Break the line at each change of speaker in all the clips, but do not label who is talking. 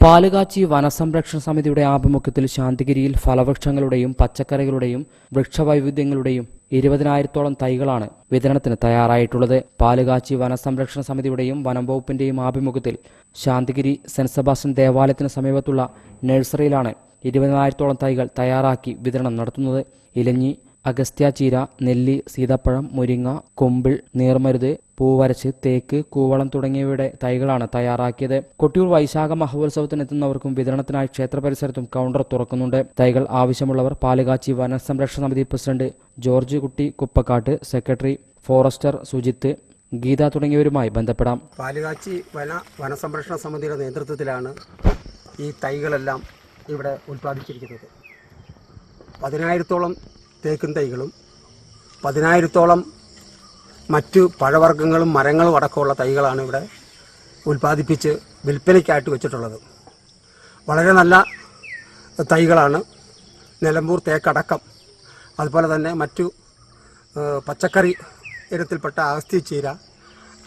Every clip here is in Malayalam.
പാലുകാച്ചി വനസംരക്ഷണ സമിതിയുടെ ആഭിമുഖ്യത്തിൽ ശാന്തിഗിരിയിൽ ഫലവൃക്ഷങ്ങളുടെയും പച്ചക്കറികളുടെയും വൃക്ഷവൈവിധ്യങ്ങളുടെയും ഇരുപതിനായിരത്തോളം തൈകളാണ് വിതരണത്തിന് തയ്യാറായിട്ടുള്ളത്. പാലുകാച്ചി വനസംരക്ഷണ സമിതിയുടെയും വനം വകുപ്പിന്റെയും ആഭിമുഖ്യത്തിൽ ശാന്തിഗിരി സെന്റ് സെബാസ്റ്റ്യൻ ദേവാലയത്തിന് സമീപത്തുള്ള നഴ്സറിയിലാണ് ഇരുപതിനായിരത്തോളം തൈകൾ തയ്യാറാക്കി വിതരണം നടത്തുന്നത്. ഇലഞ്ഞി അഗസ്ത്യ ചീര നെല്ലി സീതപ്പഴം മുരിങ്ങ കൊമ്പിൾ നീർമരുത് പൂവരച്ച് തേക്ക് കൂവളം തുടങ്ങിയവയുടെ തൈകളാണ് തയ്യാറാക്കിയത്. കൊട്ടിയൂർ വൈശാഖ മഹോത്സവത്തിന് എത്തുന്നവർക്കും വിതരണത്തിനായി ക്ഷേത്ര പരിസരത്തും കൗണ്ടർ തുറക്കുന്നുണ്ട്. തൈകൾ ആവശ്യമുള്ളവർ പാലുകാച്ചി വനസംരക്ഷണ സമിതി president George Kutty Kuppakkattu secretary forester Sujith Geetha തുടങ്ങിയവരുമായി ബന്ധപ്പെടാം.
പാലുകാച്ചി വന വനസംരക്ഷണ സമിതിയുടെ നേതൃത്വത്തിലാണ് ഈ തൈകളെല്ലാം ഇവിടെ ഉൽപ്പാദിച്ചിരിക്കുന്നത് പതിനായിരത്തോളം തേക്കും തൈകളും പതിനായിരത്തോളം മറ്റു പഴവർഗങ്ങളും മരങ്ങളും അടക്കമുള്ള തൈകളാണ് ഇവിടെ ഉൽപ്പാദിപ്പിച്ച് വിൽപ്പനയ്ക്കായിട്ട് വെച്ചിട്ടുള്ളത്. വളരെ നല്ല തൈകളാണ്. നിലമ്പൂർ തേക്കടക്കം അതുപോലെ തന്നെ മറ്റു പച്ചക്കറി ഇനത്തിൽപ്പെട്ട അഗസ്ത്യച്ചീര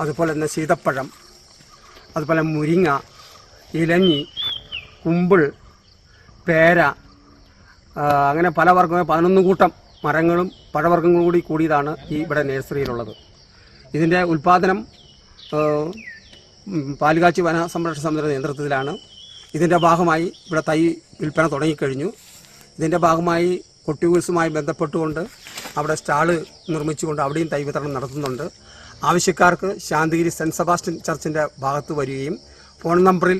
അതുപോലെ തന്നെ സീതപ്പഴം അതുപോലെ മുരിങ്ങ ഇലഞ്ഞി കുമ്പിൾ പേര അങ്ങനെ പല വർഗ പതിനൊന്ന് കൂട്ടം മരങ്ങളും പഴവർഗങ്ങളും കൂടി കൂടിയതാണ് ഈ ഇവിടെ നഴ്സറിയിലുള്ളത്. ഇതിന്റെ ഉൽപ്പാദനം ആ, ഉം, പാലുകാച്ചി വന സംരക്ഷണ സമിതിയുടെ നേതൃത്വത്തിലാണ്. ഇതിന്റെ ഭാഗമായി ഇവിടെ തൈ വിൽപ്പന തുടങ്ങിക്കഴിഞ്ഞു. ഇതിന്റെ ഭാഗമായി കൊട്ടിയൂസുമായി ബന്ധപ്പെട്ടുകൊണ്ട് അവിടെ സ്റ്റാൾ നിർമ്മിച്ചുകൊണ്ട് അവിടെയും തൈ വിതരണം നടത്തുന്നുണ്ട്. ആവശ്യക്കാർക്ക് ശാന്തിഗിരി സെന്റ് സെബാസ്റ്റ്യൻ ചർച്ചിന്റെ ഭാഗത്ത് വരികയും ഫോൺ നമ്പറിൽ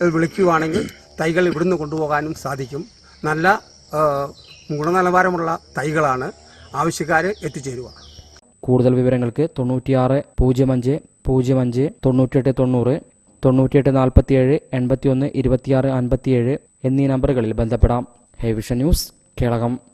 വിളിക്കുകയാണെങ്കിൽ തൈകൾ ഇവിടുന്ന് കൊണ്ടുപോകാനും സാധിക്കും. നല്ല ഗുണനിലവാരമുള്ള തൈകളാണ് ആവശ്യക്കാർ എത്തിച്ചേരുക.
കൂടുതൽ വിവരങ്ങൾക്ക് തൊണ്ണൂറ്റിയാറ് പൂജ്യം അഞ്ച് പൂജ്യം അഞ്ച് തൊണ്ണൂറ്റിയെട്ട് തൊണ്ണൂറ് തൊണ്ണൂറ്റിയെട്ട് നാൽപ്പത്തിയേഴ് എൺപത്തിയൊന്ന് ഇരുപത്തിയാറ് അൻപത്തിയേഴ് എന്നീ നമ്പറുകളിൽ ബന്ധപ്പെടാം. Hi vision news Kelakam.